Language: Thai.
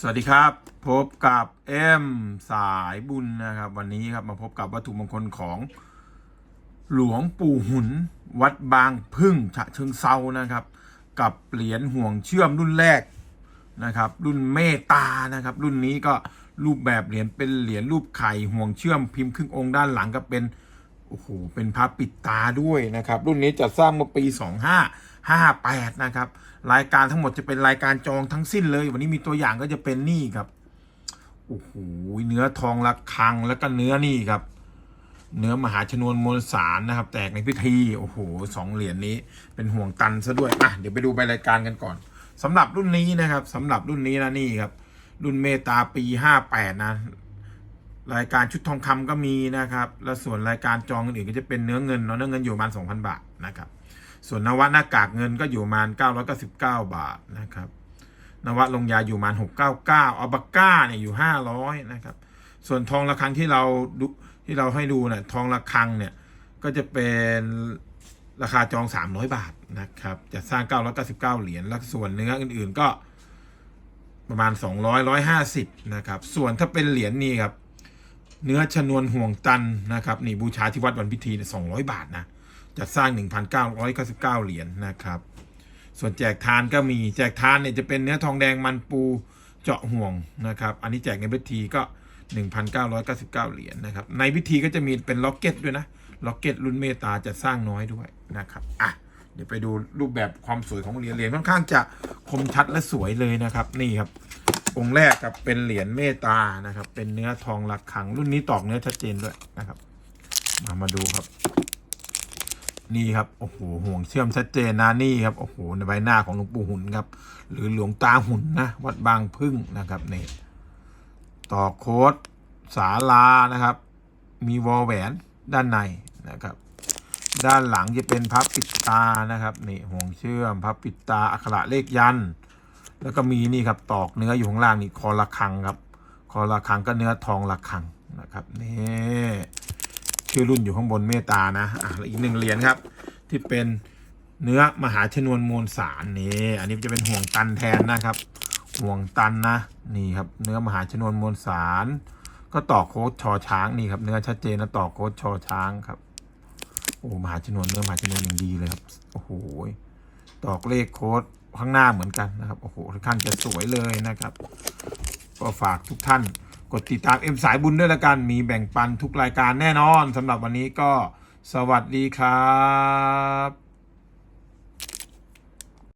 สวัสดีครับ พบกับเอ็มสายบุญนะครับ วันนี้ครับมาพบกับวัตถุมงคลของหลวงปู่หุน วัดบางพึ่งฉะเชิงเซานะครับ กับเหรียญห่วงเชื่อมรุ่นแรกนะครับ รุ่นเมตตานะครับ รุ่นนี้ก็รูปแบบเหรียญเป็นเหรียญรูปไข่ห่วงเชื่อมพิมพ์ครึ่งองค์ด้านหลังก็เป็น โอ้โห เป็นพระปิดตาด้วยนะครับ รุ่นนี้จัดสร้างเมื่อปี 2558 นะครับ รายการทั้งหมดจะเป็นรายการจองทั้งสิ้นเลย วันนี้มีตัวอย่างก็จะเป็นนี่ครับ โอ้โห เนื้อทองระคังแล้วก็เนื้อนี่ครับ เนื้อมหาชนวนมวลสารนะครับ แตกในพิธี โอ้โห สองเหรียญนี้เป็นห่วงตันซะด้วย อะ เดี๋ยวไปดูใบรายการกันก่อนสำหรับรุ่นนี้นะครับสำหรับรุ่นนี้นะนี่ครับ รุ่นเมตาปี 58 นะ รายการชุดทองคำก็มีนะครับ แล้วส่วนรายการจองอื่นก็จะเป็นเนื้อเงินเนาะเนื้อเงินอยู่ประมาณ2,000 บาทนะครับ ส่วนนวัตหน้ากากเงินก็อยู่ประมาณ999 บาทนะครับนวัตลงยาอยู่ประมาณ699อัลบาก้าเนี่ยอยู่ 500นะครับ ส่วนทองระฆังที่เราดูที่เราให้ดูเนี่ยทองระฆังเนี่ยก็จะเป็นราคาจอง 300 บาทนะครับจะสร้าง 999 เหรียญแล้วส่วนเนื้ออื่น ๆก็ประมาณ 200 150นะครับส่วนถ้าเป็นเหรียญนี่ครับ เนื้อชนวนห่วงตันนะครับนี่บูชาที่วัดวันพิธีเนี่ย200บาทนะจัดสร้าง 1,999 เหรียญนะครับ ส่วนแจกทานก็มีแจกทานเนี่ยจะเป็นเนื้อทองแดงมันปูเจาะห่วงนะครับ อันนี้แจกในพิธีก็ 1,999 เหรียญนะครับ ในพิธีก็จะมีเป็นล็อกเก็ตด้วยนะล็อกเก็ตรุ่นเมตตาจะสร้างน้อยด้วยนะครับอะเดี๋ยวไปดูรูปแบบความสวยของเหรียญเหรียญค่อนข้างจะคมชัดและสวยเลยนะครับ นี่ครับ องค์แรกครับเป็นเหรียญเมตานะครับ เป็นเนื้อทองระฆังรุ่นนี้ตอกเนื้อชัดเจนด้วยนะครับ มามาดูครับ นี่ครับโอ้โหห่วงเชื่อมชัดเจนนะนี่ครับโอ้โหในใบหน้าของหลวงปู่หุ่นครับ หรือหลวงตาหุ่นนะวัดบางพึ่งนะครับนี่ต่อโค้ดสาลานะครับ มีวอลแหวนด้านในนะครับ ด้านหลังจะเป็นพับปิดตานะครับนี่ห่วงเชื่อมพับปิดตาอักขระเลขยันต์ แล้วก็มีนี่ครับตอกเนื้ออยู่ข้างล่างนี่คอระฆังครับคอระฆังก็เนื้อทองระฆังนะครับนี่ชื่อรุ่นอยู่ข้างบนเมตานะอะอีกหนึ่งเหรียญครับ ที่เป็นเนื้อมหาชนวนมวลสารนี่อันนี้จะเป็นห่วงตันแทนนะครับ ห่วงตันนะนี่ครับเนื้อมหาชนวนมวลสาร ก็ต่อโค้ดชอช้างนี่ครับเนื้อชัดเจนนะต่อโค้ดชอช้างครับโอ้มหาชนวนเนื้อมหาชนวนอย่างดีเลยครับโอ้โหตอกเลขโค้ด ข้างหน้าเหมือนกันนะครับ โอ้โหค่อนข้างจะสวยเลยนะครับ ก็ฝากทุกท่านกดติดตามเอ็มสายบุญด้วยละกัน มีแบ่งปันทุกรายการแน่นอนสำหรับวันนี้ก็สวัสดีครับ